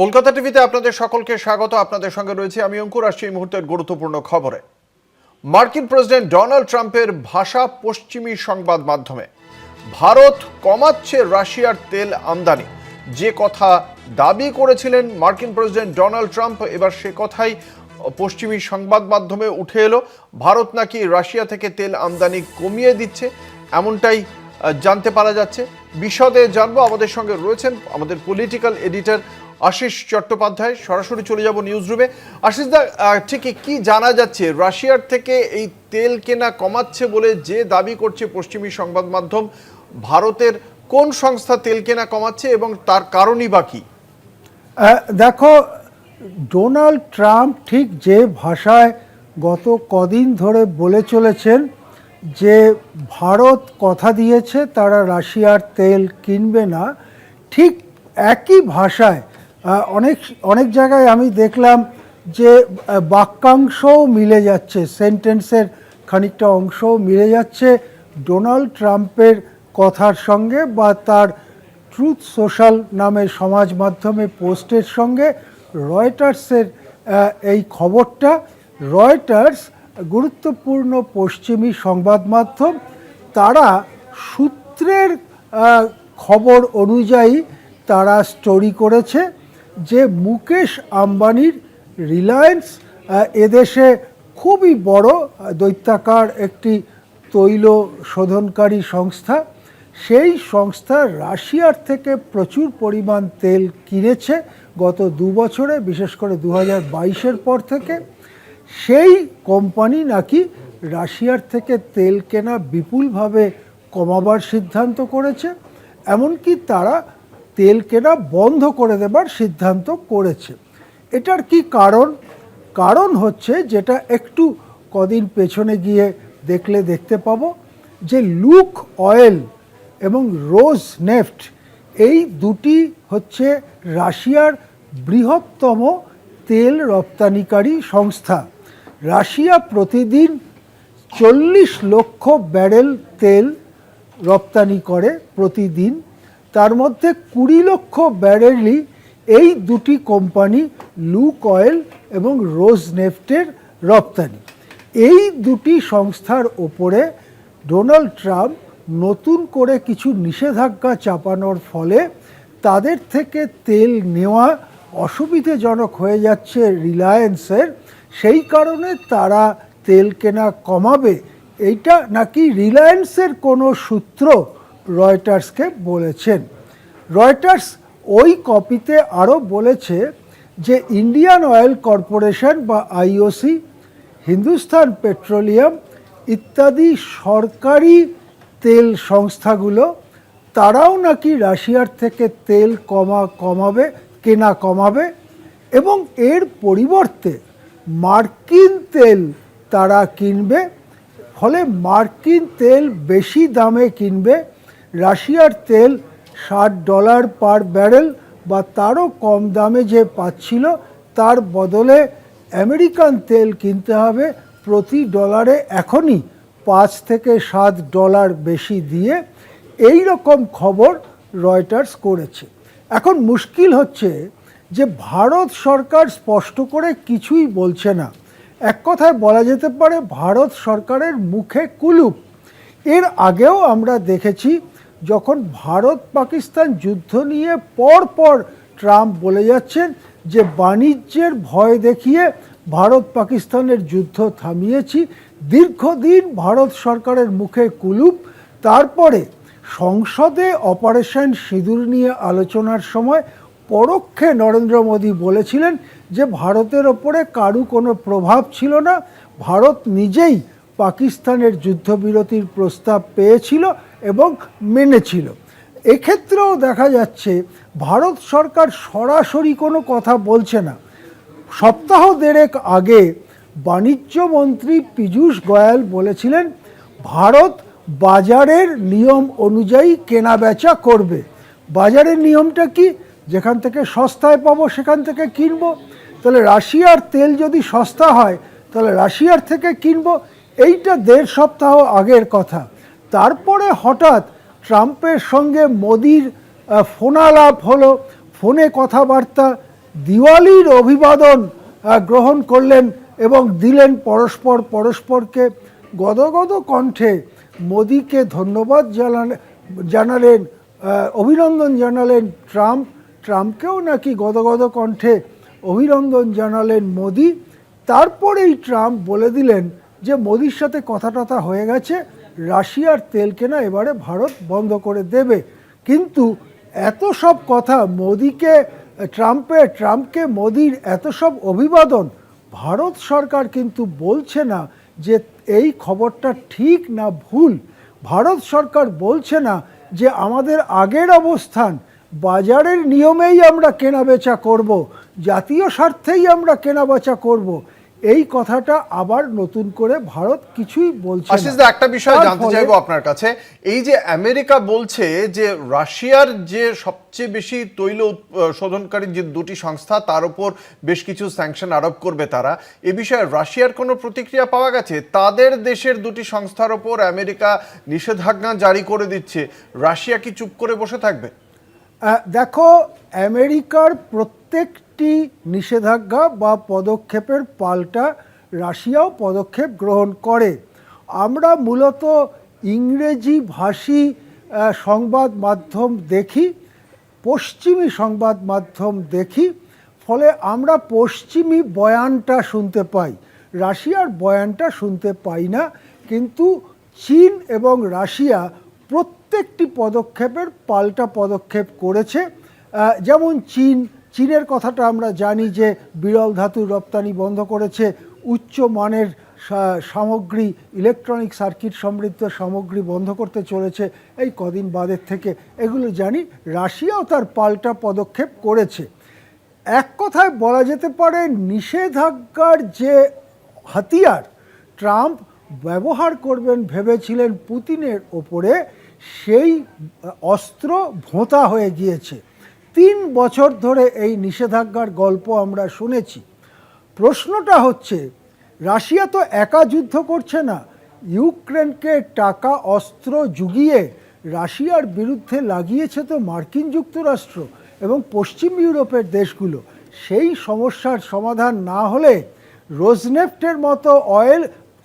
কলকাতা টিভিতে আপনাদের সকলকে স্বাগত। আপনাদের সঙ্গে রয়েছে আমি অঙ্কুর। আসছি এই মুহূর্তের গুরুত্বপূর্ণ খবরে। মার্কিন প্রেসিডেন্ট ডোনাল্ড ট্রাম্পের ভাষা পশ্চিমী সংবাদ মাধ্যমে। ভারত কমাচ্ছে রাশিয়ার তেল আমদানি। যে কথা দাবি করেছিলেন মার্কিন প্রেসিডেন্ট ডোনাল্ড ট্রাম্প, এবার সে কথাই পশ্চিমী সংবাদ মাধ্যমে উঠে এলো। ভারত নাকি রাশিয়া থেকে তেল আমদানি কমিয়ে দিচ্ছে, এমনটাই জানতে পারা যাচ্ছে। বিশদে জানব। আমাদের সঙ্গে রয়েছেন আমাদের পলিটিক্যাল এডিটর আশিস চট্টোপাধ্যায় সরাসরি চলে যাব নিউজ রুমে আশিস দা আহ, ঠিক কি জানা যাচ্ছে? রাশিয়ার থেকে এই তেল কেনা কমাচ্ছে বলে যে দাবি করছে পশ্চিমী সংবাদ মাধ্যম ভারতের কোন সংস্থা তেল কেনা কমাচ্ছে এবং তার কারণই বা কি? দেখো ডোনাল্ড ট্রাম্প ঠিক যে ভাষায় গত কদিন ধরে বলে চলেছেন যে ভারত কথা দিয়েছে তারা রাশিয়ার তেল কিনবে না ঠিক একই ভাষায় অনেক অনেক জায়গায় আমি দেখলাম যে বাক্যাংশও মিলে যাচ্ছে, সেন্টেন্সের খানিকটা অংশও মিলে যাচ্ছে ডোনাল্ড ট্রাম্পের কথার সঙ্গে বা তার ট্রুথ সোশ্যাল নামে সমাজ মাধ্যমে পোস্টের সঙ্গে রয়টার্সের এই খবরটা। রয়টার্স, গুরুত্বপূর্ণ পশ্চিমী সংবাদ মাধ্যম, তারা সূত্রের খবর অনুযায়ী তারা স্টোরি করেছে। যে মুকেশ আম্বানির রিলায়েন্স এদেশে খুবই বড় দৈত্যাকার একটি তৈল শোধনকারী সংস্থা। সেই সংস্থা রাশিয়ার থেকে প্রচুর পরিমাণ তেল কিনেছে গত দু বছরে, বিশেষ করে দু হাজার পর থেকে। সেই কোম্পানি নাকি রাশিয়ার থেকে তেল কেনা বিপুলভাবে কমাবার সিদ্ধান্ত করেছে। এমনকি তারা তেল কেনা বন্ধ করে দেবার সিদ্ধান্ত করেছে। এটার কি কারণ? কারণ হচ্ছে যেটা একটু কদিন পেছনে গিয়ে দেখলে দেখতে পাবো, যে লুক অয়েল এবং রোজ নেফট এই দুটি হচ্ছে রাশিয়ার বৃহত্তম তেল রপ্তানিকারী সংস্থা। রাশিয়া প্রতিদিন চল্লিশ লক্ষ ব্যারেল তেল রপ্তানি করে প্রতিদিন। তার মধ্যে কুড়ি লক্ষ ব্যারেলই এই দুটি কোম্পানি লুক অয়েল এবং রোজ নেফটের রপ্তানি। এই দুটি সংস্থার ওপরে ডোনাল্ড ট্রাম্প নতুন করে কিছু নিষেধাজ্ঞা চাপানোর ফলে তাদের থেকে তেল নেওয়া অসুবিধাজনক হয়ে যাচ্ছে রিলায়েন্সের। সেই কারণে তারা তেল কেনা কমাবে। এইটা নাকি রিলায়েন্সের কোনো সূত্র রয়টার্সকে বলেছেন। রয়টার্স ওই কপিতে আরও বলেছে যে ইন্ডিয়ান অয়েল কর্পোরেশন বা আইওসি, হিন্দুস্তান পেট্রোলিয়াম ইত্যাদি সরকারি তেল সংস্থাগুলো, তারাও নাকি রাশিয়ার থেকে তেল কমা কমাবে, কেনা কমাবে এবং এর পরিবর্তে মার্কিন তেল তারা কিনবে, ফলে মার্কিন তেল বেশি দামে কিনবে রাশিয়ার তেল ষাট ডলার পার ব্যারেল বা তারও কম দামে যে পাচ্ছিল, তার বদলে আমেরিকান তেল কিনতে হবে প্রতি ডলারে এখনই পাঁচ থেকে সাত ডলার বেশি দিয়ে এই রকম খবর রয়টার্স করেছে। এখন মুশকিল হচ্ছে যে ভারত সরকার স্পষ্ট করে কিছুই বলছে না। এক কথায় বলা যেতে পারে, ভারত সরকারের মুখে কুলুপ। এর আগেও আমরা দেখেছি যখন ভারত পাকিস্তান যুদ্ধ নিয়ে পর পর ট্রাম্প বলে যাচ্ছেন যে বাণিজ্যের ভয় দেখিয়ে ভারত পাকিস্তানের যুদ্ধ থামিয়েছি, দীর্ঘদিন ভারত সরকারের মুখে কুলুপ, তারপরে সংসদে অপারেশন সিঁদুর নিয়ে আলোচনার সময় পরোক্ষে নরেন্দ্র মোদী বলেছিলেন যে ভারতের ওপরে কারু কোনো প্রভাব ছিল না, ভারত নিজেই পাকিস্তানের যুদ্ধবিরতির প্রস্তাব পেয়েছিল। এবং মেনেছিল। এক্ষেত্রেও দেখা যাচ্ছে, ভারত সরকার সরাসরি কোনো কথা বলছে না। সপ্তাহ দেড়েক আগে বাণিজ্য মন্ত্রী পীযূষ গোয়াল বলেছিলেন, ভারত বাজারের নিয়ম অনুযায়ী কেনা বেচা করবে। বাজারের নিয়মটা কি? যেখান থেকে সস্তায় পাবো সেখান থেকে কিনবো। তাহলে রাশিয়ার তেল যদি সস্তা হয়, তাহলে রাশিয়ার থেকে কিনবো। এইটা দেড় সপ্তাহ আগের কথা। তারপরে হঠাৎ ট্রাম্পের সঙ্গে মোদির ফোনালাপ হলো, ফোনে কথাবার্তা, দিওয়ালির অভিবাদন গ্রহণ করলেন এবং দিলেন পরস্পর পরস্পরকে। গদগদ কণ্ঠে মোদিকে ধন্যবাদ জানালেন জানালেন অভিনন্দন জানালেন ট্রাম্প। ট্রাম্পকেও নাকি গদগদ কণ্ঠে অভিনন্দন জানালেন মোদি। তারপরেই ট্রাম্প বলে দিলেন যে, মোদির সাথে কথা টথা হয়ে গেছে রাশিয়ার তেল কেনা এবারে ভারত বন্ধ করে দেবে। কিন্তু এত সব কথা মোদিকে ট্রাম্পের ট্রাম্পকে মোদির এত সব অভিবাদন, ভারত সরকার কিন্তু বলছে না যে এই খবরটা ঠিক না ভুল। ভারত সরকার বলছে না যে আমাদের আগের অবস্থান, বাজারের নিয়মেই আমরা কেনাবেচা করব, জাতীয় স্বার্থেই আমরা কেনাবেচা করব। এই কথাটা আবার নতুন করে ভারত কিছুই বলছে আশিস দা একটা বিষয় জানতে চাইব আপনার কাছে। এই যে আমেরিকা বলছে যে রাশিয়ার যে সবচেয়ে বেশি তৈল শোধনকারী যে দুটি সংস্থা তার উপর বেশ কিছু স্যাংশন আরোপ করবে তারা। এ বিষয়ে রাশিয়ার কোনো প্রতিক্রিয়া পাওয়া গেছে? তাদের দেশের দুটি সংস্থার ওপর আমেরিকা নিষেধাজ্ঞা জারি করে দিচ্ছে। রাশিয়া কি চুপ করে বসে থাকবে? দেখো আমেরিকার প্রত্যেকটি নিষেধাজ্ঞা বা পদক্ষেপের পাল্টা রাশিয়াও পদক্ষেপ গ্রহণ করে। আমরা মূলত ইংরেজি ভাষী সংবাদ মাধ্যম দেখি, পশ্চিমী সংবাদ মাধ্যম দেখি, ফলে আমরা পশ্চিমী বয়ানটা শুনতে পাই। রাশিয়ার বয়ানটা শুনতে পাই না, কিন্তু চীন এবং রাশিয়া প্রত্যেকটি পদক্ষেপের পাল্টা পদক্ষেপ করেছে। যেমন চীন চীনের কথাটা আমরা জানি যে বিরল ধাতুর রপ্তানি বন্ধ করেছে, উচ্চ মানের সামগ্রী ইলেকট্রনিক সার্কিট সমৃদ্ধ সামগ্রী বন্ধ করতে চলেছে এই কদিন বাদের থেকে। এগুলো জানি রাশিয়াও তার পাল্টা পদক্ষেপ করেছে। এক কথায় বলা যেতে পারে নিষেধাজ্ঞার যে হাতিয়ার ট্রাম্প ব্যবহার করবেন ভেবেছিলেন পুতিনের ওপরে, সেই অস্ত্র ভোঁতা হয়ে গিয়েছে। তিন বছর ধরে এই নিষেধাজ্ঞার গল্প আমরা শুনেছি। প্রশ্নটা হচ্ছে, রাশিয়া তো একা যুদ্ধ করছে না, ইউক্রেনকে টাকা অস্ত্র জুগিয়ে রাশিয়ার বিরুদ্ধে লাগিয়েছে তো মার্কিন যুক্তরাষ্ট্র এবং পশ্চিম ইউরোপের দেশগুলো। সেই সমস্যার সমাধান না হলে রোজনেফটের মতো অয়েল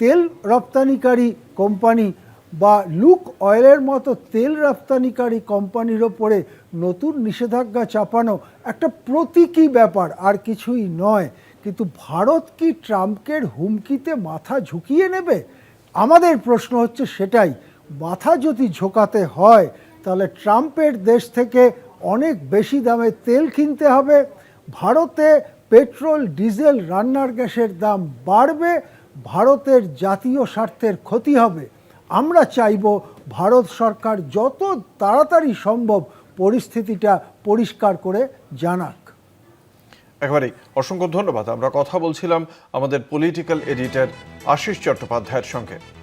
তেল রপ্তানিকারী কোম্পানি বা লুক অয়েলের মতো তেল রপ্তানিকারী কোম্পানির ওপরে নতুন নিষেধাজ্ঞা চাপানো একটা প্রতীকী ব্যাপার, আর কিছুই নয়। কিন্তু ভারত কি ট্রাম্পকের হুমকিতে মাথা ঝুঁকিয়ে নেবে? আমাদের প্রশ্ন হচ্ছে সেটাই। মাথা যদি ঝোঁকাতে হয়, তাহলে ট্রাম্পের দেশ থেকে অনেক বেশি দামে তেল কিনতে হবে। ভারতে পেট্রোল, ডিজেল, রান্নার গ্যাসের দাম বাড়বে। ভারতের জাতীয় স্বার্থের ক্ষতি হবে। আমরা চাইব ভারত সরকার যত তাড়াতাড়ি সম্ভব পরিস্থিতিটা পরিষ্কার করে জানাক। একেবারেই। অসংখ্য ধন্যবাদ। আমরা কথা বলছিলাম আমাদের পলিটিক্যাল এডিটর আশিস চট্টোপাধ্যায়ের সঙ্গে।